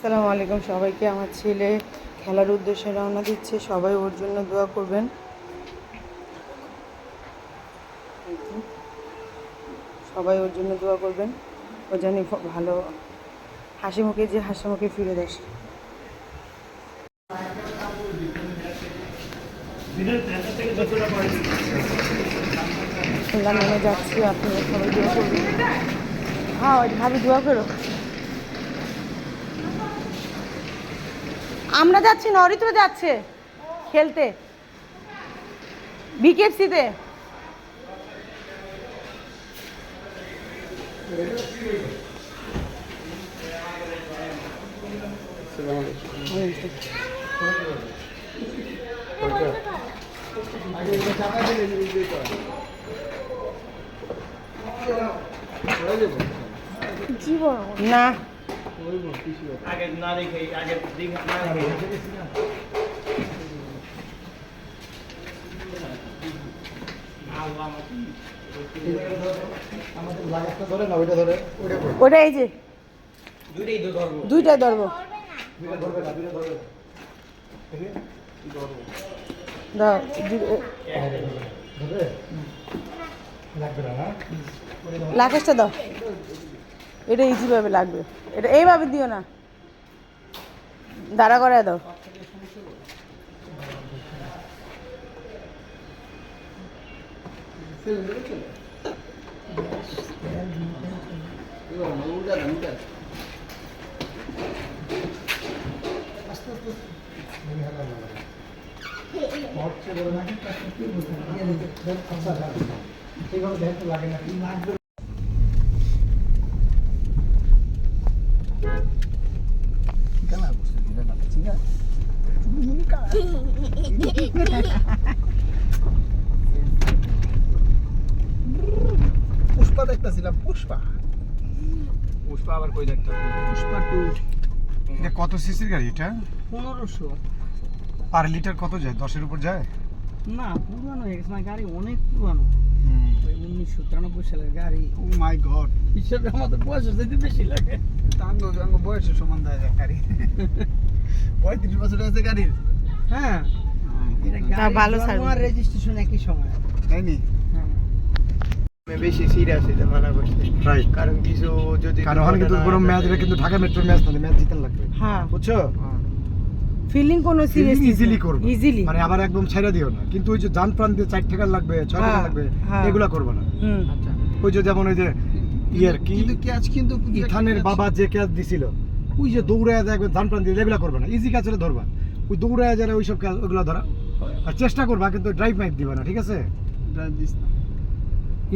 আসসালামু আলাইকুম সবাইকে। আমার ছেলে খেলার উদ্দেশ্যে রওনা দিচ্ছে। সবাই ওর জন্য দোয়া করবেন। সবাই ওর জন্য দোয়া করবেন। ও জানি ভালো হাসি মুখে যে হাসি মুখে ফিরে আসে যাচ্ছি আপনারা সবাই দোয়া করবেন। হ্যাঁ ভাবি দোয়া করো আমরা যাচ্ছি না অরিত্র যাচ্ছে খেলতে বিকেএফসিতে। না। আগে না দেখে আগে না দেখে আমাদের লাগেজটা ধরে না ওইটা ধরে ওইটা করো ওটা এই যে। দুইটাই ধরবো দুইটা ধরবো। দুইটা ধরবে। না দুইটা ধরবে ঠিক আছে দাও দু- ধরবে লাগবে না লাকেশটা দাও। এটা ইজিভাবে লাগবে। এটা এইভাবে দিও না। দাঁড়া করে দাও। লাগে না। লাগবে দেখতেছিলাম পুষ্পা। পুষ্পা আবার কই দেখতে পুষ্পা টু। এটা কত সিসির গাড়ি এটা? পনেরোশো। পার লিটার কত যায়? দশের উপর যায়? না পুরানো হয়ে গেছে। মানে গাড়ি অনেক পুরানো। উনিশশো তিরানব্বই সালের গাড়ি। Oh my god. হিসেবে আমাদের বয়স যদি বেশি লাগে। টাঙ্গ টাঙ্গ বয়সের সমান দেয় যায় গাড়ি। পঁয়ত্রিশ বছর আছে গাড়ির। হ্যাঁ। এটা ভালো রেজিস্ট্রেশন একই সময়। তাইনি হ্যাঁ আমি বেশি সিরিয়াস হইতে মানা করছি। রাইট কারণ কিছু যদি কারণ ওখানে কিন্তু কোনো ম্যাচ এটা কিন্তু ঢাকা মেট্রো ম্যাচ না ম্যাচ জিতেন লাগবে। হ্যাঁ। বুঝছ? ফিলিং কোনো সিরিয়াস ইজিলি করবে। ইজিলি মানে আবার একদম ছেড়ে দিও না। কিন্তু ওই যে যান প্রাণ দিয়ে চার টাকা লাগবে ছয় টাকা লাগবে। করবে না। আচ্ছা। ওই যে যেমন ওই যে ইয়ের কি? কিন্তু ক্যাচ কিন্তু ইথানের বাবা যে ক্যাচ দিছিল ওই যে দৌড়ায় প্রাণ দিয়ে এগুলা করবে না। ইজি কাজ হলে ধরবা। ওই দৌড়ায় যারা ওই সব কাজ ওগুলো ধরা। আর চেষ্টা করবা কিন্তু ড্রাইভ মাইক দিবা না ঠিক আছে?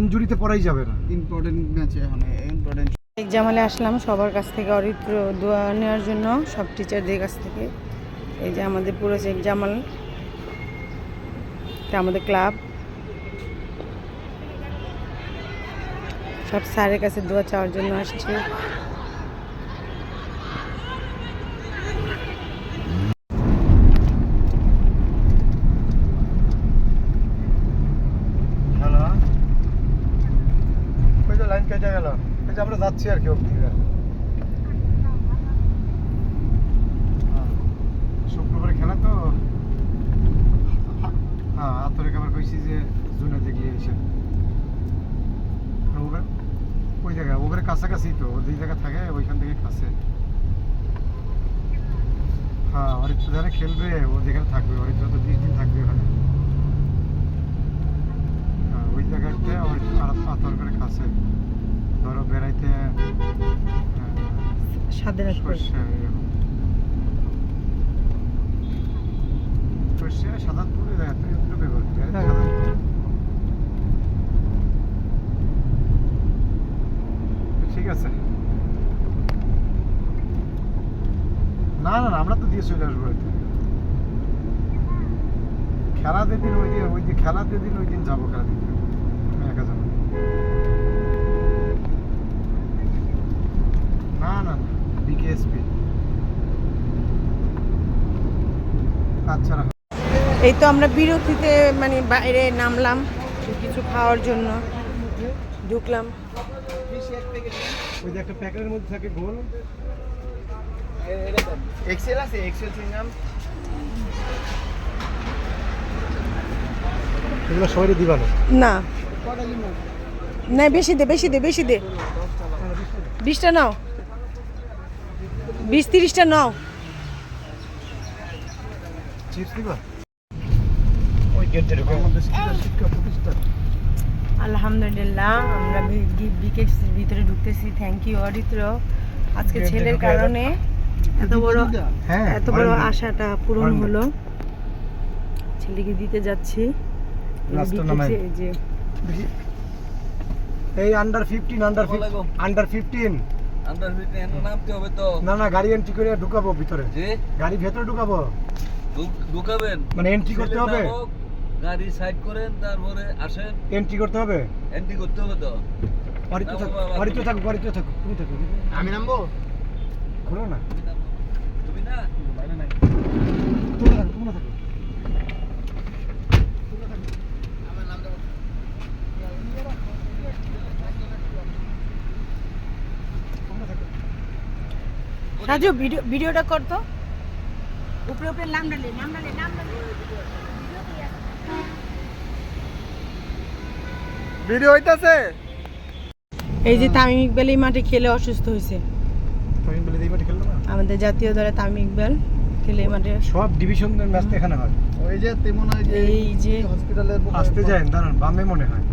ইনজুরিতে পড়াই যাবে না। ইম্পর্টেন্ট ম্যাচে মানে ইম্পর্টেন্ট জামালে আসলাম সবার কাছ থেকে অরিত্র দোয়া নেওয়ার জন্য সব টিচারদের কাছ থেকে। এই যে আমাদের পুরো এক্সামাল আমাদের ক্লাব সব স্যারের কাছে দোয়া চাওয়ার জন্য আসছে হ্যালো ওই যে লাইন কেটে গেল ওই যে আমরা যাচ্ছি আর কি অব্দি হ্যাঁ। শুক্রবারে খেলা তো। হ্যাঁ আতরিক আবার কইছি যে জুনেতে গিয়ে এসে ওই জায়গায় ওদের কাছাকাছি তো দুই জায়গা থাকে ওইখান থেকে কাছে। হ্যাঁ অরিত্র যারা খেলবে ও যেখানে থাকবে অরিত্র তো বিশ দিন থাকবে ওখানে। হ্যাঁ, ওই জায়গাতে আতর করে কাছে ধরো বেড়াইতে স্বাধীনতা সর্ষে সাদাতপুরে যাতে ব্যবহার করে হ্যাঁ। ঠিক আছে না না আমরা তো দিয়ে চলে আসব। খেলাতে দিন ওই দিন ওই দিন খেলাতে দিন ওই দিন যাব খেলা দিন আমি একা যাব না না না আচ্ছা এই তো আমরা বিরতিতে মানে বাইরে নামলাম। কিছু খাওয়ার জন্য ঢুকলাম। ওই যে একটা প্যাকেটের মধ্যে থাকে গোল। এক্সেল আছে এক্সেল চিংগাম এগুলো সবাই দিবা না? না। না বেশি দে বেশি দে বেশি দে। বিশটা নাও। বিশ তিরিশটা নাও। আলহামদুলিল্লাহ আমরা বিকের ভিতরে ঢুকতেছি। Thank you Aritra. আজকে ছেলের কারণে এত বড় হ্যাঁ এত বড় আশাটা পূরণ হলো। ছেলেকে দিতে যাচ্ছি। এই under fifteen under under fifteen নামতে হবে তো না না গাড়ি এন্ট্রি করে ঢুকাবো ভিতরে। যে গাড়ি ভেতরে ঢুকাবো। ঢুকাবেন? মানে এন্ট্রি করতে হবে? গাড়ি সাইড করেন তারপরে আসেন। এন্ট্রি করতে হবে? এন্ট্রি করতে হবে তো? বাড়িতে না, থাকো বাড়িতে তুমি- থাকো বাড়িতে থাকো তুমি থাকো আমি নামবো? ঘুরো না। তুমি না? বাইরে নাই। তোমরা থাকো থাকো। রাজু ভিডিও ভিডিওটা কর তো। উপরে উপরে নাম ডালি নাম ডালি নাম ডালি। ভিডিও হইতাছে? এই যে তামিম ইকবাল এই মাঠে খেলে অসুস্থ হয়েছে। তুমি বলে দিই মাঠে খেললো না? আমাদের জাতীয় দলে তামিম ইকবাল খেলে মাঠে। সব ডিভিশনের ম্যাচ এখানে হয়। ওই যে তেমন হয় যে এই যে হসপিটালে আসতে যায় দাঁড়ান বামে মনে হয়।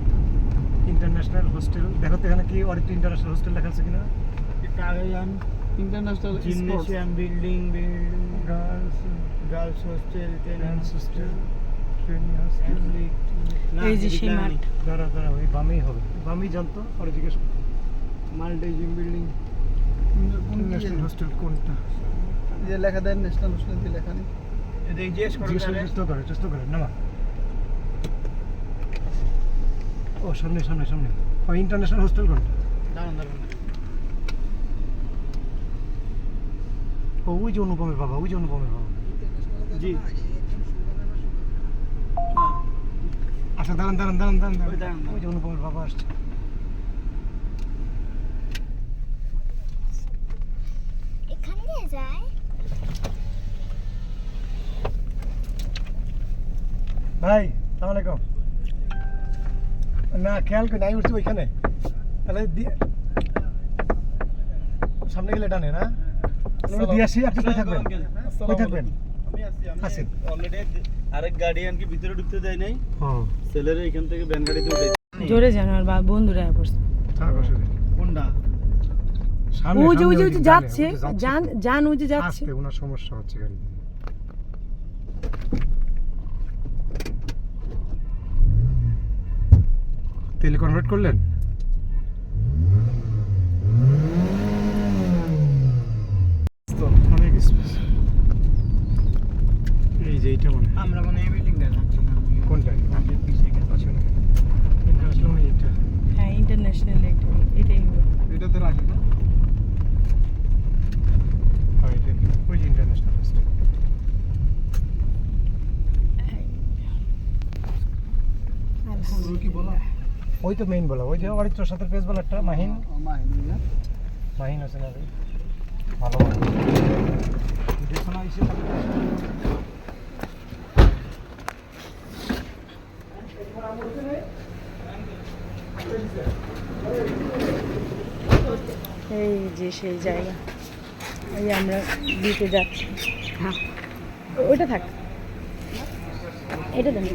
ইন্টারন্যাশনাল হোস্টেল দেখো তো এখানে কি অরিত্র ইন্টারন্যাশনাল হোস্টেল লেখা আছে কিনা Cagayan international gymnasium building building girls girls hostel men's hostel এই যে সেই মাঠ দাঁড়া দাঁড়া ওই বামেই হবে। বামেই জানতো পরে জিজ্ঞেস করতো multi gym building national hostel কোনটা? যে লেখা দেয় ন্যাশনাল হোস্টেল দিয়ে লেখা নেই। জিজ্ঞেস করে চেষ্টা করে নামা। ও সামনে সামনে সামনে। ও ইন্টারন্যাশনাল হোস্টেল কোনটা? দাঁড়ান দাঁড়ান। ও ওই যে অনুপমের বাবা ওই যে অনুপমের বাবা। জি। আচ্ছা দাঁড়ান দাঁড়ান দাঁড়ান দাঁড়ান ওই যে অনুপমের বাবা আসছে। ভাই সালাম আলাইকুম। না খেয়াল করে নাই উঠছি ওইখানে। তাহলে সামনে গেলে ডানে না? দিয়ে আসি আপনি কোথায় থাকবেন? কই থাকবেন? আমি আছি। অলরেডি আরেক গার্ডিয়ানকে ভিতরে ঢুকতে দেয় নাই। হ্যাঁ ছেলেরা এখান থেকে ভ্যান গাড়িতে উঠে জোরে জানো আর বন্ধুরা আয়া পড়ছে। কোনটা? সামনে ওই যে ওই যে যাচ্ছে ওই যে জান জান ওই যে যাচ্ছে। আসতে ওনার সমস্যা হচ্ছে গাড়ি তেল কনভার্ট করলেন অনেক স্পেস এই যে এইটা মনে হয়। আমরা মানে এই বিল্ডিংটা যাচ্ছি না? কোনটা? পিছিয়ে গেছি। আচ্ছা না এটা। আসলে হয় ইন্টারন্যাশনাল এটাই হবে এটাতে রাখি না? হ্যাঁ এটা ওই যে ইন্টারন্যাশনাল ওই তো মেইন বলা। ওই যে অরিত্র সাথে পেজ বলা একটা মাহিন? মাহিন মাহিন আছে না রে? ভালো ভালো দেখো না এসে এই যে সেই জায়গা। এই আমরা দিতে যাচ্ছি। হ্যাঁ। ওটা থাক। এটা দেন।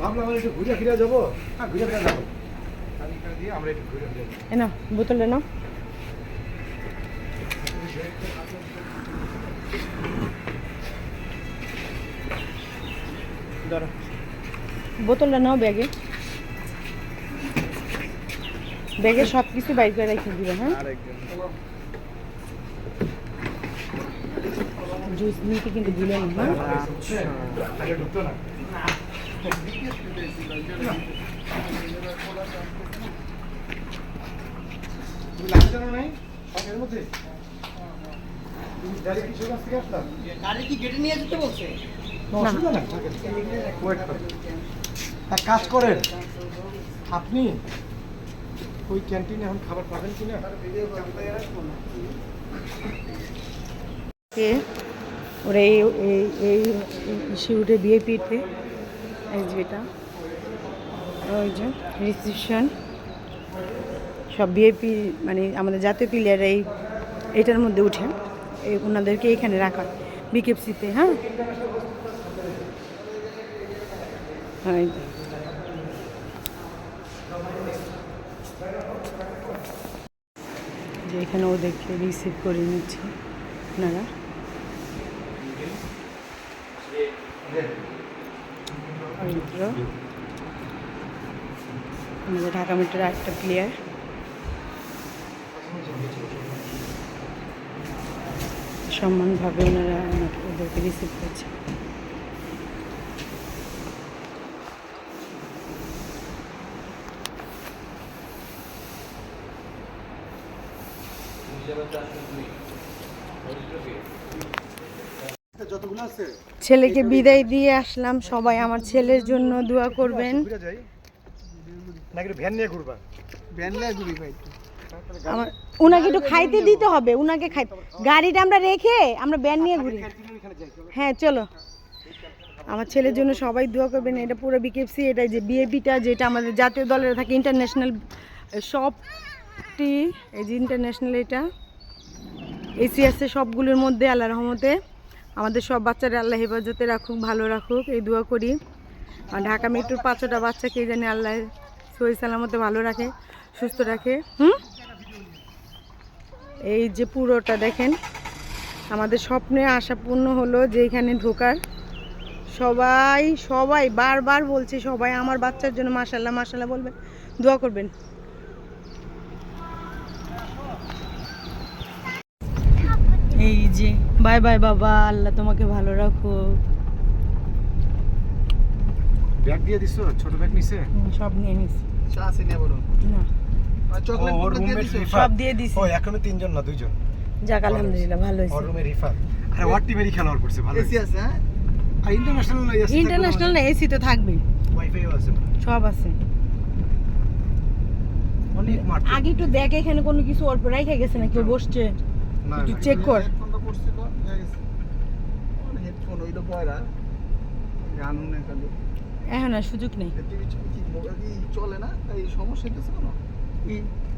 ভাবলাম আমরা একটু দাঁড়া। বোতলটা নাও ব্যাগে। ব্যাগে সব কিছু বাইর করে রেখে দিবেন হ্যাঁ? জুস নিতে কিন্তু ভুলেন না হ্যাঁ? গাড়ি কি গেটে নিয়ে যেতে বলছে? অসুবিধা নাই? ওয়েট করেন এক কাজ করেন। আপনি ওই ক্যান্টিনে এখন খাবার পাবেন কি? না ওরা এই এই শিউটে বিএপিতে এই যে ওই যে রিসিপশন। সব বিএপি মানে আমাদের জাতীয় প্লেয়ার এই এটার মধ্যে উঠে এই ওনাদেরকে এখানে রাখা বিকেএফসিতে হ্যাঁ? যে। এখানে ওদেরকে রিসিভ করে নিচ্ছে। পবিত্র। আমাদের ঢাকা মেট্রোর একটা প্লেয়ার সম্মানভাবে ওনারা ওদেরকে রিসিভ করছে। ছেলেকে বিদায় দিয়ে আসলাম। সবাই আমার ছেলের জন্য দোয়া করবেন। আমার উনাকে একটু খাইতে দিতে হবে, উনাকে খাই গাড়িটা আমরা রেখে আমরা ব্যান নিয়ে ঘুরি। হ্যাঁ চলো। আমার ছেলের জন্য সবাই দোয়া করবেন। এটা পুরো বিকেএফসি এটা যে বিএপিটা, যেটা আমাদের জাতীয় দলের থাকে ইন্টারন্যাশনাল সবটি, এই যে ইন্টারন্যাশনাল এটা। এসিএসএ সবগুলোর মধ্যে আল্লাহ রহমতে আমাদের সব বাচ্চারা আল্লাহ হেফাজতে রাখুক, ভালো রাখুক, এই দোয়া করি। আর ঢাকা মেট্রোর পাঁচটা বাচ্চাকে জানি আল্লাহ সহি সালামতে ভালো রাখে, সুস্থ রাখে, হুম? এই যে পুরোটা দেখেন, আমাদের স্বপ্নে আশা পূর্ণ হলো যে এখানে ঢোকার। সবাই সবাই বারবার বলছে, সবাই আমার বাচ্চার জন্য মাশাল্লাহ মাশাল্লাহ বলবেন। দোয়া করবেন। যে বাই বাই বাবা আল্লাহ তোমাকে ভালো রাখো ব্যাগ দিয়ে দিছো? ছোট ব্যাগ নিছে? সব নিয়ে নিস চা আছে নিয়ে বড় না। চকলেট ও, ওর দিয়ে দিছো? সব দিয়ে দিছি। ও এখন তিনজন না দুইজন? যাক আলহামদুলিল্লাহ ভালো ওর হয়েছে রুমে রিফাত আরে ওয়ার টিমেরই খেলোয়াড় করছে ভালো এসি আছে হ্যাঁ? আর ইন্টারন্যাশনাল না এসি ইন্টারন্যাশনাল না। এসি তো থাকবেই। ওয়াইফাইও আছে সব আছে। অনেক মাঠ আগে একটু দেখ এখানে কোনো কিছু অল্প রাইখা গেছে না। কেউ বসছে। না একটু চেক কর। পড়ছিল হেডফোন ওইটা পয়রা গান শুনে খালি। এখন আর সুযোগ নেই। কি মোবাইল চলে না? এই সমস্যা হইতেছে কেন?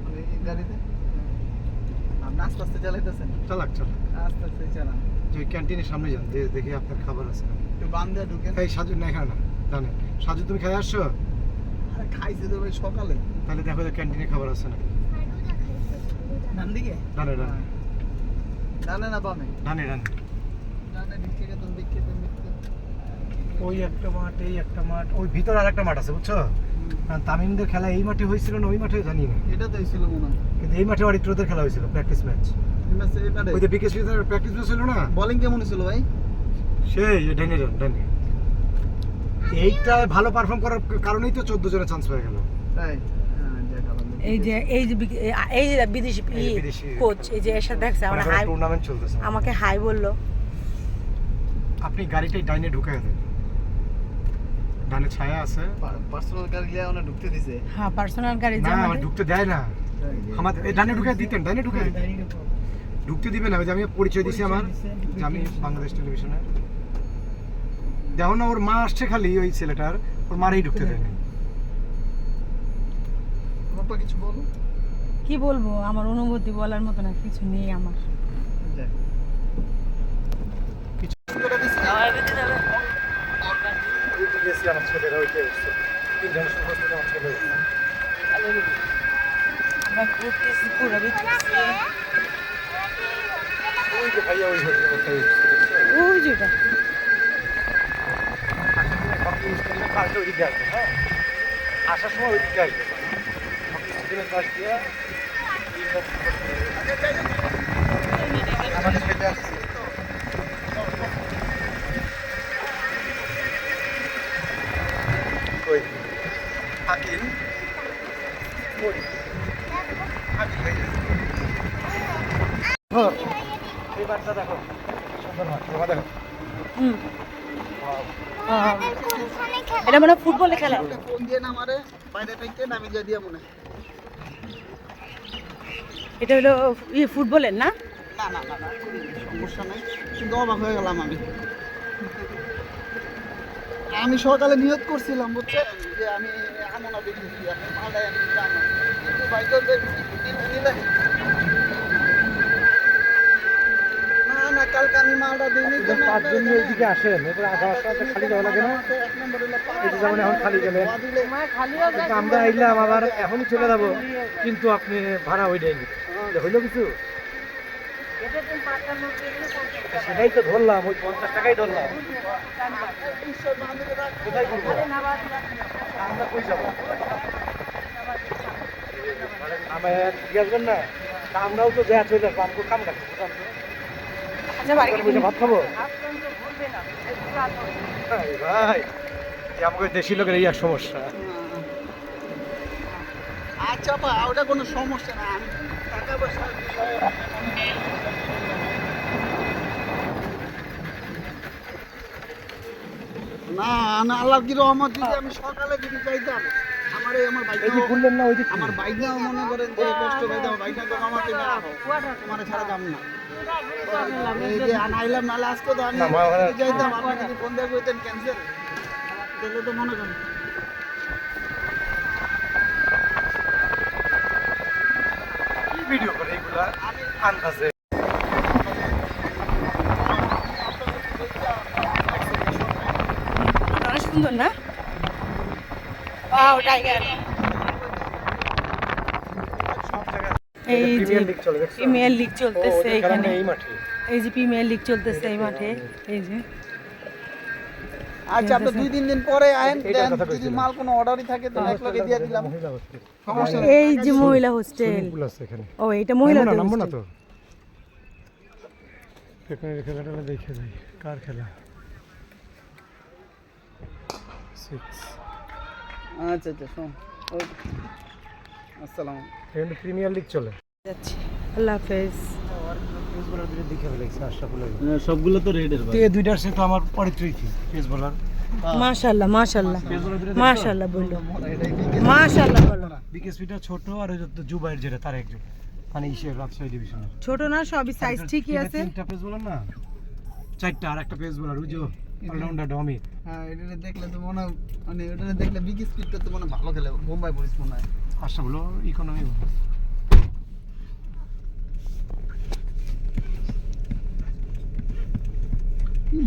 মানে গাড়িতে? আপনি আস্তে আস্তে চালাইতেছেন? চালাক চালাক। আস্তে আস্তে চালান। যে ওই ক্যান্টিনের সামনে যান যে দেখি আপনার খাবার আছে একটু বান দিয়ে ঢুকেন। এই সাজু না এখানে না জানে সাজু তুমি খাই আসছো? আরে খাইছে তো ভাই সকালে। তাহলে দেখো যে ক্যান্টিনে খাবার আছে না ডান দিকে? ডানে ডানে। ডানে না বামে? ডানে ডানে ডানে দিকে দিকে গেতন দিকে ওই একটা মাঠ এই একটা মাঠ ওই ভিতর আর একটা মাঠ আছে বুঝছ? তামিমদের খেলা এই মাঠে হয়েছিল না ওই মাঠে জানি না। এটা তো ছিল মনে হয়। কিন্তু এই মাঠে অরিত্রদের খেলা হয়েছিল প্র্যাকটিস ম্যাচ এই ম্যাচে ওই যে বিকেশ প্র্যাকটিস ম্যাচ ছিল না? বোলিং কেমন ছিল ভাই? সেই ডানে ডান ডানে। এইটা ভালো পারফর্ম করার কারণেই তো চোদ্দ জনের চান্স হয়ে গেল। তাই। এই যে এই যে এই- যে বিদেশি যে। কোচ এই যে এসে দেখছে আমার হাই টুর্নামেন্ট চলতেছে। আমাকে হাই বলল। আপনি গাড়িটাই ডাইনে ঢুকাই দেন। ডানে ছায়া আছে। পার্সোনাল গিয়ে ওনা ঢুকতে দিছে। হ্যাঁ পার্সোনাল গাড়ি না আমার ঢুকতে দেয় না। এই ডানে ঢুকাই দিতেন ডাইনে ঢুকাই হ্যাঁ। ঢুকতে দিবে না ওই যে আমি পরিচয় দিছি আমার আমি বাংলাদেশ টেলিভিশনে দেখো না ওর মা আসছে খালি ওই ছেলেটার। ওর মারেই ঢুকতে দেয় না কিছু বলো? কি বলব? আমার অনুভূতি বলার মতো না কিছু নেই আমার। ওই যে ওই হোটেলে কোথায় এসছে, দেখছ? ওই আসার সময় ওইদিকে আসবে, আসার সময় ওইদিকে আসবে হকি স্টেডিয়ামের পাশ দিয়ে আমাদের খেতে আসছে আকিল কই আকিল ভাই এই বাচ্চা দেখো। সুন্দর মাছ দেখো। হুম। এটা মানে ফুটবলে খেলা। ফোন দিয়ে না মারে বাইরে থেকে নামি যা দিয়া মনে হয়। এটা হলো ইয়ে ফুটবলের না? না না না না সমস্যা নাই। কিন্তু অবাক হয়ে গেলাম আমি। আমি সকালে নিয়োগ করছিলাম বুঝছেন? যে আমি আমনা মালদায় কিন্তু না না কালকে আমি দিইনি এইদিকে আসেন। খালি যাওয়া লাগে না? যেমন এখন খালি গেলেন আমরা আইলাম আবার এখনই চলে যাব। কিন্তু আপনি ভাড়া ওই দেয়নি হইল কিছু? সেটাই তো ধরলাম ওই পঞ্চাশ টাকাই ধরলাম। কোথায় করব আমরা কই যাব? আমার ঠিক আসবেন না তা আমরাও তো দেয়া চলে আসব আমাকে কাম রাখব আচ্ছা বাড়ি বসে ভাত খাব? ভাই ভাই আমাকে দেশি লোকের এই এক সমস্যা। আচ্ছা ওটা কোনো সমস্যা না আমি না না আল্লাহর কি রহমত যদি আমি সকালে যদি যাইতাম আমার এই আমার এই বাইক না ওই আমার বাইক নাও মনে করেন যে কষ্ট পাইতাম বাইক না তো আমাকে না তোমার ছাড়া যাম না। এই যে আনাইলাম নালে আজকে তো আমি যাইতাম আপনি যদি ফোন দিয়ে কইতেন ক্যান্সেল তাহলে তো মনে করেন ভিডিও করে এইগুলা আন্দাজে। সুন্দর না? টাইগার এই যে প্রিমিয়ার লিগ চলতেছে এখানে। মাঠে। এই যে প্রিমিয়ার লিগ চলতেছে এই মাঠে। এই যে। আচ্ছা আপনি দুই তিন দিন পরে আয়েন যদি মাল কোনো অর্ডারই থাকে তো এক লগে দিয়ে দিলাম। এই যে মহিলা হোস্টেল ও এটা মহিলা নামবো না, তো? এখানে খেলাটা দেখে যাই কার খেলা? আচ্ছা আচ্ছা শোন। আসসালাম প্রিমিয়ার লিগ চলে। যাচ্ছি আল্লাহ হাফেজ। পেস বলার দুটো দেখে ফেলেছি আশরাফুল সবগুলো তো রেডের তো এই দুইটার সাথে আমার পরিচয় কি পেস বলার মাশাআল্লাহ মাশাআল্লাহ মাশাআল্লাহ বলল। মাশাআল্লাহ বলো বিকেএসপিটা ছোট আর ওই যে জুবাইর যেটা তার একজন। মানে ইসে রাজশাহী ডিভিশনের ছোট না সবই সাইজ ঠিকই আছে। তিনটা পেজ বলার না? চারটা আর একটা পেজ বলার ওই অলরাউন্ডার ডমি হ্যাঁ এটা দেখলে তো মনে হয়- মানে এটা দেখলে বিগ স্পিডটা তো মনে হয় ভালো খেলে বোম্বাই পুলিশ মনে হয়। আশরাফুল ইকোনমি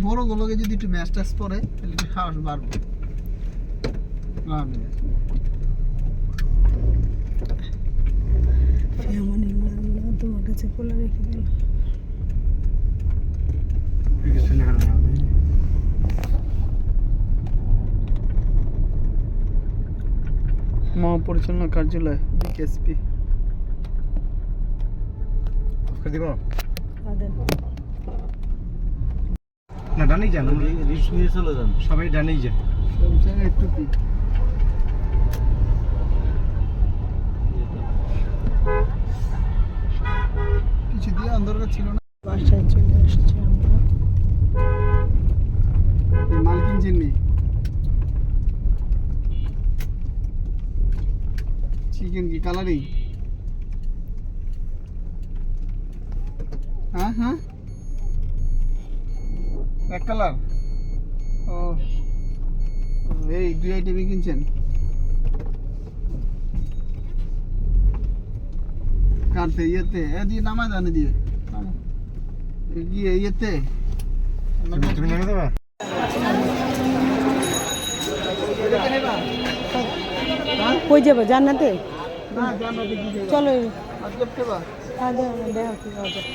বড় গুলোকে যদি একটু ম্যাচ ট্যাচ পরে তাহলে একটু সাহস বাড়বে। আমিন। তোমার কাছে খোলা রেখে দিলাম মহাপরিচালনা কার্যালয় বিকেএসপি। দিব। না ডানেই যান রিস্ক নিয়ে চলে যান। সবাই ডানেই যায় সব জায়গায় টুপি কিছু দিয়ে দরকার ছিল না। বাসায় চলে আসছি আমরা। এই মাল কিনছেন নি চিকেন কি কালারিং হ্যাঁ হ্যাঁ। কালার? ও এই দুই আইটেমই কিনছেন? কাটতে ইয়েতে এ দিয়ে নামায় দানে দিয়ে। গিয়ে ইয়েতে। তুমি নেমে দেবা? কই যাব জান্নাতে? না জানো চলো। হ্যাঁ দেখো দেখো কি পাওয়া যায়।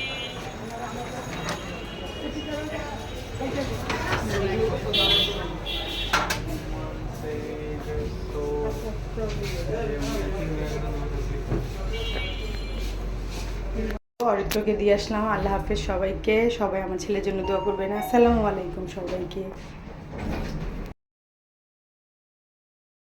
অরিত্রকে দিয়ে আসলাম। আল্লাহ হাফেজ সবাইকে। সবাই আমার ছেলের জন্য দোয়া করবেন। আসসালামু আলাইকুম সবাইকে।